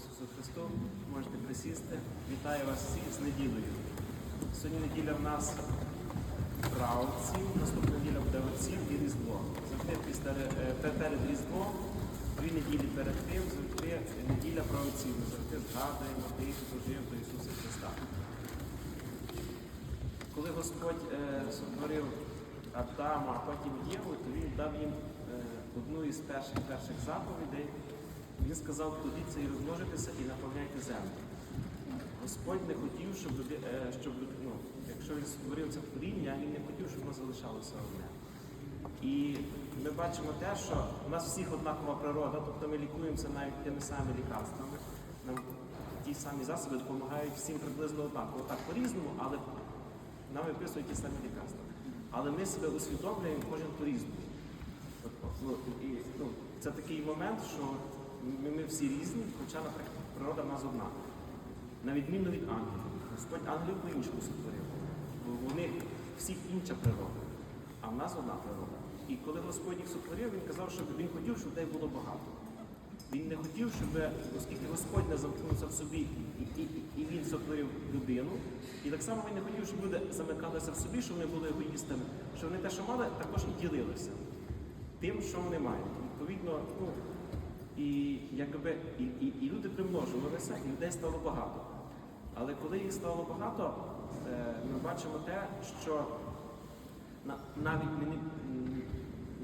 Ісусу Христу, можете присісти. Вітаю вас всіх з неділею. Сьогодні неділя в нас правців, наступна неділя буде отців і Різдво. Завжди після е, пе- перед Різдвом, дві неділі перед тим, завжди неділя правців. Ми завжди згадуємо тих, хто жив до Ісуса Христа. Коли Господь е, сотворив Адама, а потім Єву, то він дав їм е, одну із перших перших заповідей. Він сказав, плодіться і розмножитися і наповняйте землю. Господь не хотів, щоб, е, щоб ну, якщо він створив це творіння, він не хотів, щоб воно залишалося одне. І ми бачимо те, що у нас всіх однакова природа, тобто ми лікуємося навіть тими самими лікарствами. Нам ті самі засоби допомагають всім приблизно однаково. Так по-різному, але нам виписують ті самі лікарства. Але ми себе усвідомлюємо кожен по-різному. Ну, ну, це такий момент, що ми, ми всі різні, хоча, наприклад, природа в нас одна. На відміну від ангелів. Господь ангелів по-іншому сотворив. Бо У них всіх інша природа, а в нас одна природа. І коли Господь їх сотворив, він казав, що він хотів, щоб людей було багато. Він не хотів, щоб, оскільки Господь не замкнувся в собі, і, і, і він сотворив людину, і так само він не хотів, щоб люди замикалися в собі, щоб вони були егоїстами, що вони те, що мали, також і ділилися тим, що вони мають. Відповідно, ну, і, якби, і, і, і люди примножувалися, і людей стало багато. Але коли їх стало багато, е, ми бачимо те, що на, навіть ми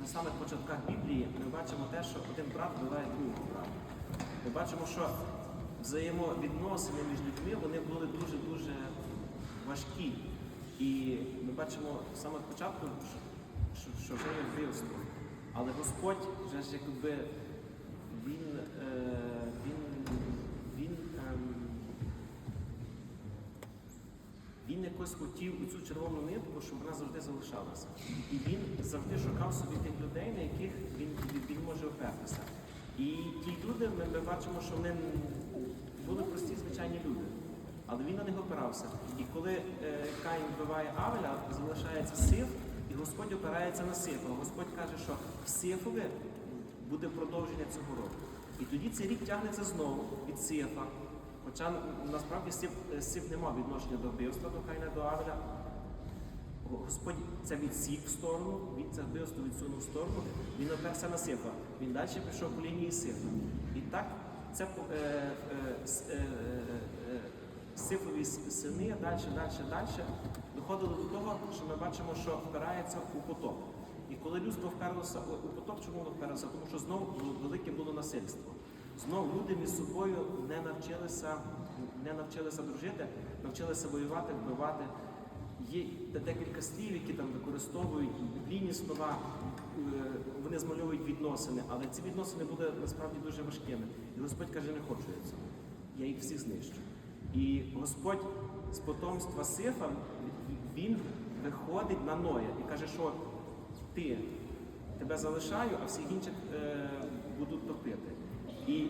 на самих початках Біблії ми бачимо те, що один брат вбиває другого брата. Ми бачимо, що взаємовідносини між людьми вони були дуже-дуже важкі. І ми бачимо з самого початку, що, що вже є вбивство. Але Господь вже ж якби він, е, він, він, ем, він якось хотів цю червону нитку, щоб вона завжди залишалася. І він завжди шукав собі тих людей, на яких він, він, він може опертися. І ті люди, ми, ми бачимо, що вони були прості звичайні люди. Але він на них опирався. І коли е, Каїн вбиває Авеля, залишається сиф, і Господь опирається на сифа. Господь каже, що в сифові буде продовження цього року. І тоді цей рік тягнеться знову від сифа. Хоча насправді сиф, е, сиф не мав відношення до вбивства, до Каїна, до Авеля. Господь це відсік в сторону, він це вбивство відсунув в сторону, він оперся на сифа. Він далі пішов по лінії сифа. І так це е, е, е, е, е, сифові сини далі, далі, далі доходили до того, що ми бачимо, що впирається у потоп. І коли людство вперлося у потоп, чому воно вперлося? Тому що було- велике було насильство. Знову люди між собою не навчилися, не навчилися дружити, навчилися воювати, вбивати. Є де- декілька слів, які там використовують біблійні слова, е, вони змальовують відносини, але ці відносини були насправді дуже важкими. І Господь каже, не хочу я цього. Я їх всіх знищу. І Господь з потомства Сифа, він виходить на Ноя і каже, що ти тебе залишаю, а всіх інших е, будуть топити. І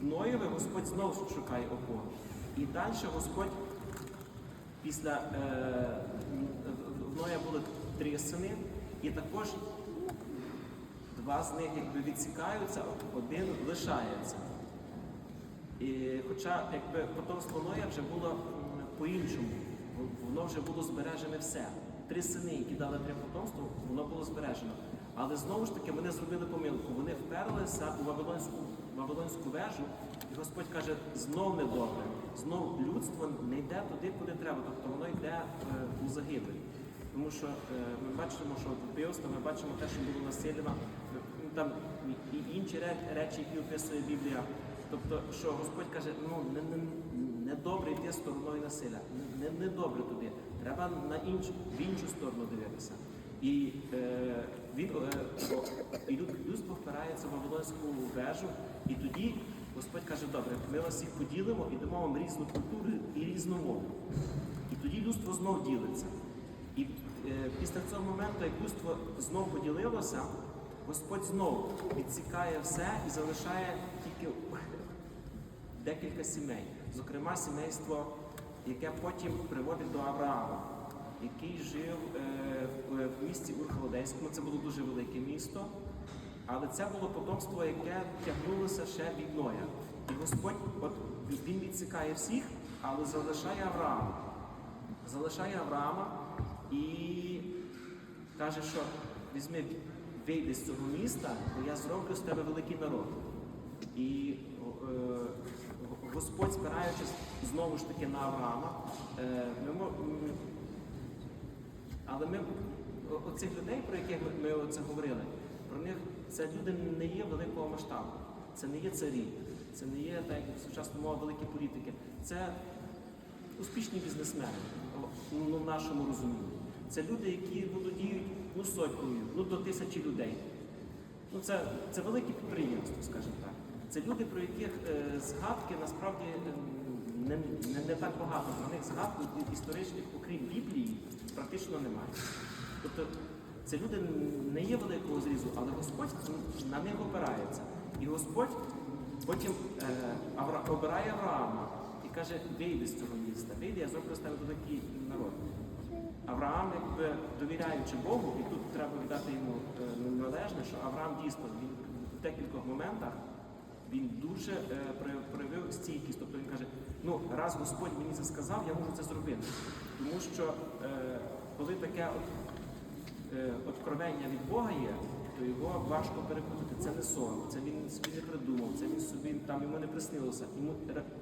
в Ноєве Господь знову шукає опору. І далі Господь Після е, в Ноя були три сини, і також два з них якби відсікаються, один лишається. І, хоча якби потомство Ноя вже було по-іншому, воно вже було збережене все. Три сини, які дали три потомство, воно було збережено. Але знову ж таки вони зробили помилку. Вони вперлися у Вавилонську, Вавилонську вежу, і Господь каже, знов недобре, знов людство не йде туди, куди треба. Тобто воно йде е, у загибель. Тому що е, ми бачимо, що вбивство, ми бачимо те, що було насильно, ну, там і інші речі, які описує Біблія. Тобто, що Господь каже, ну не, не, не добре йти стороною насилля, не, не туди. Треба на іншу, в іншу сторону дивитися. І, е, він, е, і людство впирається в Вавилонську вежу, і тоді Господь каже, добре, ми вас всіх поділимо і дамо вам різну культуру і різну мову. І тоді людство знов ділиться. І е, після цього моменту, як людство знов поділилося, Господь знов відсікає все і залишає тільки декілька сімей, зокрема сімейство, яке потім приводить до Авраама, який жив е, в- в місті Урхолодейському. Це було дуже велике місто. Але це було потомство, яке тягнулося ще від Ноя. І Господь, от він відсікає всіх, але залишає Авраама. Залишає Авраама і каже, що візьми, вийди з цього міста, бо я зроблю з тебе великий народ. І е, Господь, спираючись знову ж таки на Авраама, е, ми, але ми оцих людей, про яких ми, оце говорили, про них це люди не є великого масштабу. Це не є царі, це не є так, як сучасна мова великі політики. Це успішні бізнесмени ну, в нашому розумінні. Це люди, які володіють ну, сотнею, ну до тисячі людей. Ну, це, це велике підприємство, скажімо так. Це люди, про яких е, згадки насправді е, не, не, не так багато. Про них згадок історичних, окрім Біблії, практично немає. Тобто це люди не є великого зрізу, але Господь на них опирається. І Господь потім е, Авра, обирає Авраама і каже, вийди з цього міста, вийди, я зроблю з тебе великий народ. Авраам, якби довіряючи Богу, і тут треба віддати йому е, належне, що Авраам дійсно він в декількох моментах він дуже е, проявив стійкість. Тобто він каже: ну раз Господь мені це сказав, я можу це зробити. Тому що е, коли таке е, откровення від Бога є, то його важко перепутати. Це не сон, це він собі не придумав, це він собі там йому не приснилося. Йому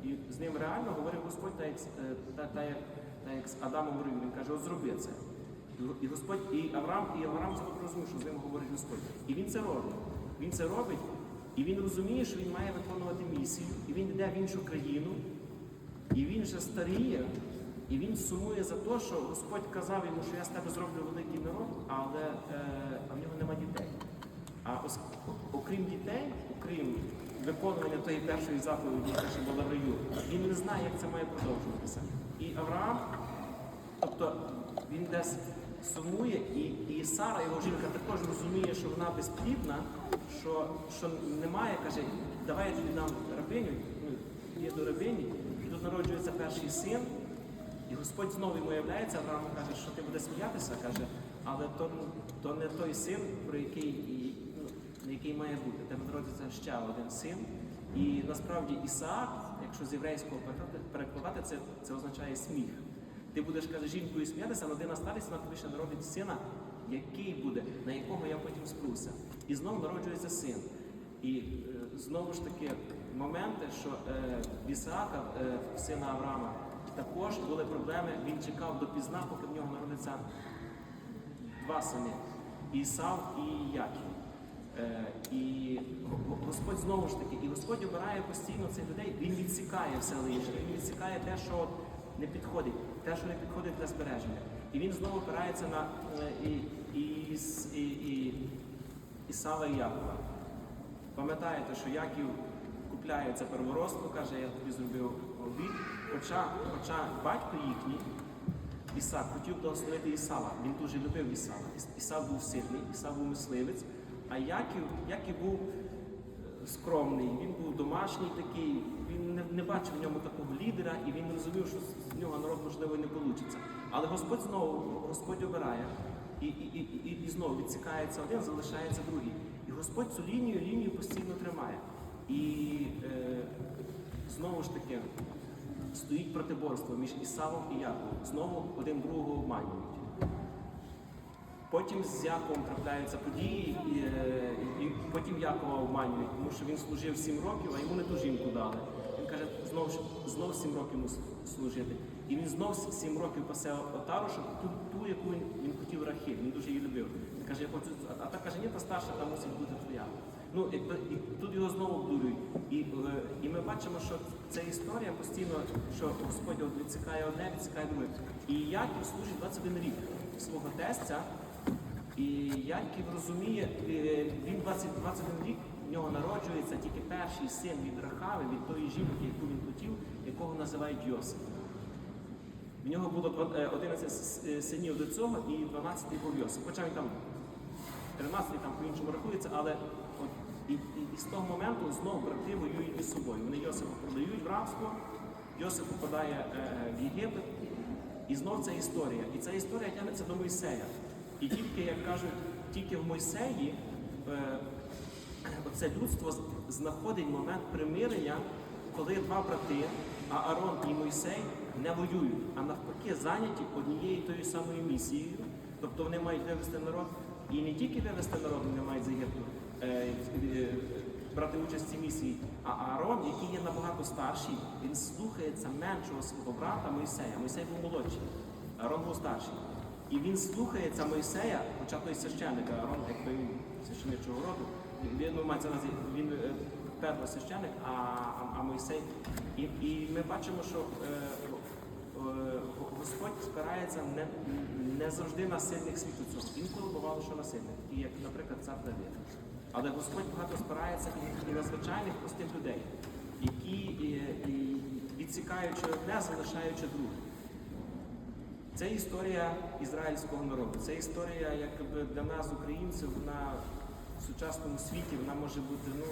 і з ним реально говорив Господь, та як, та, та, та як з Адамом Раю. Він каже, от зроби це. І- Господь, і Авраам, і Авраам це розумів, що з ним говорить Господь. І він це робить. Він це робить, і він розуміє, що він має виконувати місію, і він йде в іншу країну, і він вже старіє, і він сумує за те, що Господь казав йому, що я з тебе зроблю великий народ, але е, а в нього нема дітей. А ос- окрім дітей, окрім виконування тої першої заповіді, яка ще була в раю, він не знає, як це має продовжуватися. І Авраам, тобто він десь сумує, і, і Сара, його жінка, також розуміє, що вона безплідна, що, що немає, каже, давай я тобі дам рабиню, ну, є до рабині, і тут народжується перший син, і Господь знову йому являється, Авраам каже, що ти будеш сміятися, каже, але то, то не той син, про який, і, ну, який має бути. Тебе народиться ще один син. І насправді Ісаак, якщо з єврейського перекладати, це, це означає сміх. Ти будеш, каже, жінкою сміятися, але ти старість вона тобі ще народить сина, який буде, на якого я потім спруся. І знову народжується син. І е, знову ж таки моменти, що е, в Ісаака, е, сина Авраама, також були проблеми. Він чекав допізна, поки в нього народиться два сини Ісав і Яків. Е, і Господь знову ж таки, і Господь обирає постійно цих людей, він відсікає все лише, він відсікає те, що не підходить, те, що не підходить для збереження. І він знову опирається на е, і, і, і, і, Ісава і Якова. Пам'ятаєте, що Яків купляє це перворостку, каже, я тобі зробив обід. Хоча, хоча батько їхній, Ісак, хотів благословити Ісава. Він дуже любив Ісава. Іс- Ісав був сильний, Ісав був мисливець, а Яків, Яків був скромний, він був домашній такий, він не, не бачив в ньому такого лідера, і він розумів, що з- нього народ можливо і не вийде. Але Господь знову Господь обирає, і, і, і, і, і знову відсікається один, залишається другий. І Господь цю лінію, лінію постійно тримає. І е, знову ж таки стоїть протиборство між Ісавом і Яковом. Знову один другого обманюють. Потім з Яковом трапляються події, потім Якова обманюють, тому що він служив сім років, а йому не ту жінку дали. Він каже, знов, знов сім років с- служити. І він знов сім років пасе отару, щоб ту, ту, яку він, він хотів Рахіль, він дуже її любив. Він каже, я хочу, а та каже, ні, та старша там мусить бути твоя. Ну, і тут його знову обдурюють. І, е, і ми бачимо, що ця історія постійно, що Господь відсікає одне, відсікає друге. І Яків служить 21 рік свого тестя. І Яків розуміє, е, він 20, 21 рік, в нього народжується тільки перший син від Рахави, від тої жінки, яку він хотів, якого називають Йосип. В нього було е, 11 е, синів до цього і 12 був Йосип. Хоча він там 13 там по-іншому рахується, але от, і, і, і з того моменту знову брати воюють між собою. Вони Йосипа продають в рабство, Йосип попадає е, в Єгипет, і знов ця історія. І ця історія тягнеться до Мойсея. І тільки, як кажуть, тільки в Мойсеї е, це людство знаходить момент примирення, коли два брати, Аарон і Мойсей, не воюють, а навпаки зайняті однією тою самою місією. Тобто вони мають вивести народ, і не тільки вивести народ, вони мають з Єгипту е, е, брати участь в цій місії. А Аарон, який є набагато старший, він слухається меншого свого брата Мойсея. Мойсей був молодший, Аарон був старший. І він слухається Мойсея, хоча той священник, Аарон, якби він священичого роду, він, ну, мається на він е, первосвященник, а, а, а Мойсей. І, і ми бачимо, що е, е, Господь спирається не, не завжди на сильних світу цього. Інколи бувало, що на сильних, і як, наприклад, цар Давид. Але Господь багато спирається і, і на звичайних простих людей, які і, і, відсікаючи одне, залишаючи друге. Це історія ізраїльського народу. Це історія, якби для нас, українців, вона в сучасному світі вона може бути ну,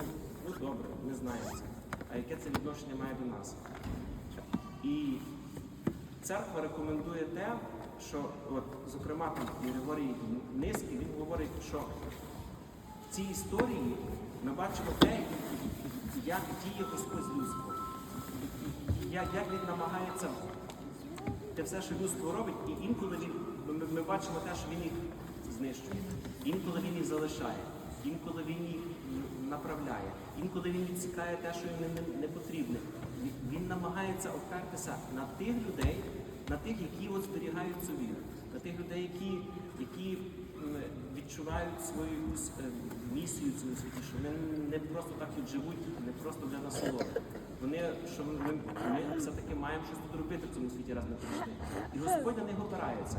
ну добре, не знаю це. А яке це відношення має до нас? І церква рекомендує те, що, от, зокрема, Григорій Низький, він говорить, що в цій історії ми бачимо те, як діє Господь. Як, як він намагається те все, що людство робить, і інколи він, ми, ми бачимо те, що він їх знищує, інколи він їх залишає, інколи він їх направляє, інколи він відсікає те, що їм не, не, не потрібне. Він, намагається опертися на тих людей, на тих, які от зберігають цю віру, на тих людей, які, які відчувають свою е, місію цьому світі, що вони не просто так тут живуть, не просто для насолоди. Вони, що ми, ми все-таки маємо щось тут робити в цьому світі, раз ми прийшли. І Господь на них опирається.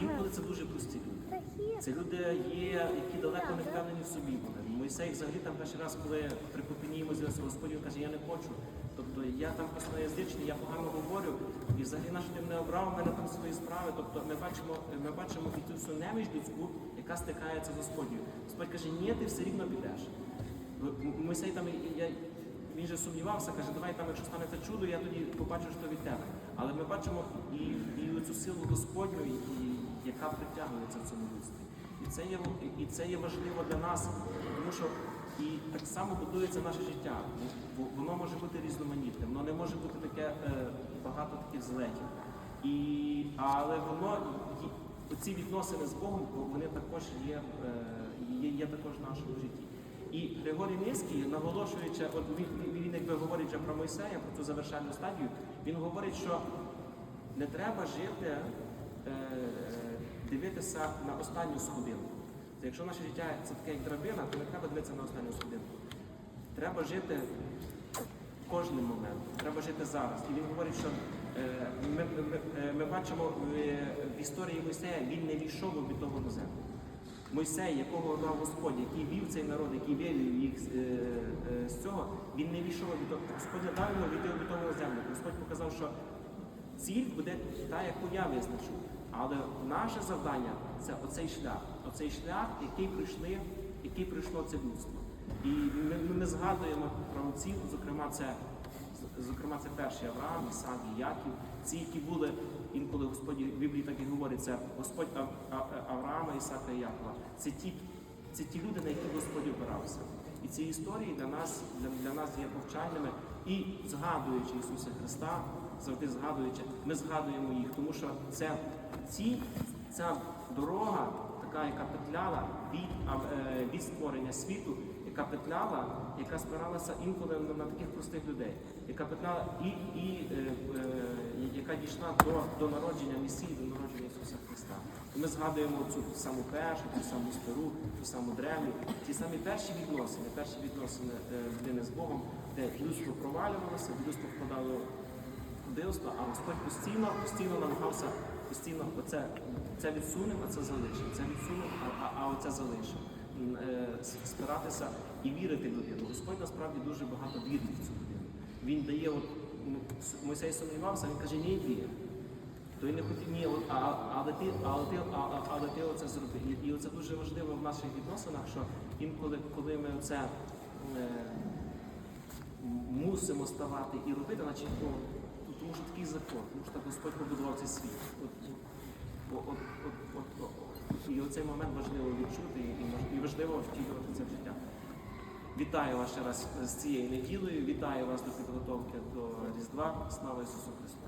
Інколи це дуже прості люди. Це люди є, які далеко не впевнені в собі були. Мойсей взагалі там перший раз, коли при попіні з'явився Господь, він каже, я не хочу. Тобто я там косноязичний, я погано говорю, і взагалі наш ти мене обрав, мене там свої справи. Тобто ми бачимо, ми бачимо і цю всю неміч людську, яка стикається з Господню. Господь каже, ні, ти все рівно підеш. Мойсей там я, він же сумнівався, каже, давай там, якщо станеться чудо, я тоді побачу, що від тебе. Але ми бачимо і, і цю силу Господню, і, яка притягується в цьому людстві. І це є і це є важливо для нас, тому що і так само будується наше життя. Воно може бути різноманітним, воно не може бути таке е, багато таких злетів. І, але воно оці відносини з Богом, вони також є, е, є, є також в нашому житті. І Григорій Низький, наголошуючи, от він, він, якби говорить вже про Мойсея, про цю завершальну стадію, він говорить, що не треба жити, е, дивитися на останню сходинку. Якщо наше життя це таке як драбина, то не треба дивитися на останню сходинку. Треба жити кожним моментом, треба жити зараз. І він говорить, що е, ми, ми, ми, е, бачимо е, в історії Мойсея, він не війшов в обітовану землю. Мойсей, якого обрав Господь, який вів цей народ, який вивів їх з, е, е, з цього, він не війшов в обітовану. Господь дав йому війти в землю. Господь показав, що ціль буде та, яку я визначу. Але наше завдання це оцей шлях, оцей шлях, який пройшли, який пройшло це людство. І ми, ми, згадуємо про отців, зокрема, це зокрема, це перший Авраам, Ісак і Яків, ці, які були інколи Господь в Біблії так і говорить, це Господь Авраама, Ісака і Якова. Це ті, це ті люди, на які Господь опирався. І ці історії для нас, для, для нас є повчальними. І згадуючи Ісуса Христа, завжди згадуючи, ми згадуємо їх, тому що це ці, ця дорога, така, яка петляла від, е, від створення світу, яка петляла, яка спиралася інколи на, на таких простих людей, яка петляла і, і е, е, яка дійшла до, до народження Месії, до народження Ісуса Христа. І ми згадуємо цю саму першу, ту саму стару, ту саму древню, ті самі перші відносини, перші відносини е, людини з Богом, де людство провалювалося, людство вкладало вбивство, а Господь постійно, постійно намагався, постійно оце, це відсунув, а це залишив, це відсунув, а, а, а оце залишив. Е, Спиратися і вірити в людину. Господь насправді дуже багато вірить в цю людину. Він дає, от Мойсей сумнівався, він каже, ні, вір. Той не хотів, ні, от, а, але ти, але ти, а, але ти оце зроби. І, і оце дуже важливо в наших відносинах, що інколи, коли ми оце е, мусимо ставати і робити, значить, ну, ну, тому що такий закон, тому що так Господь побудував цей світ. От, от, от, от, от. І оцей момент важливо відчути і, і важливо втілювати це в життя. Вітаю вас ще раз з цією неділею. Вітаю вас до підготовки до Різдва. Слава Ісусу Христу!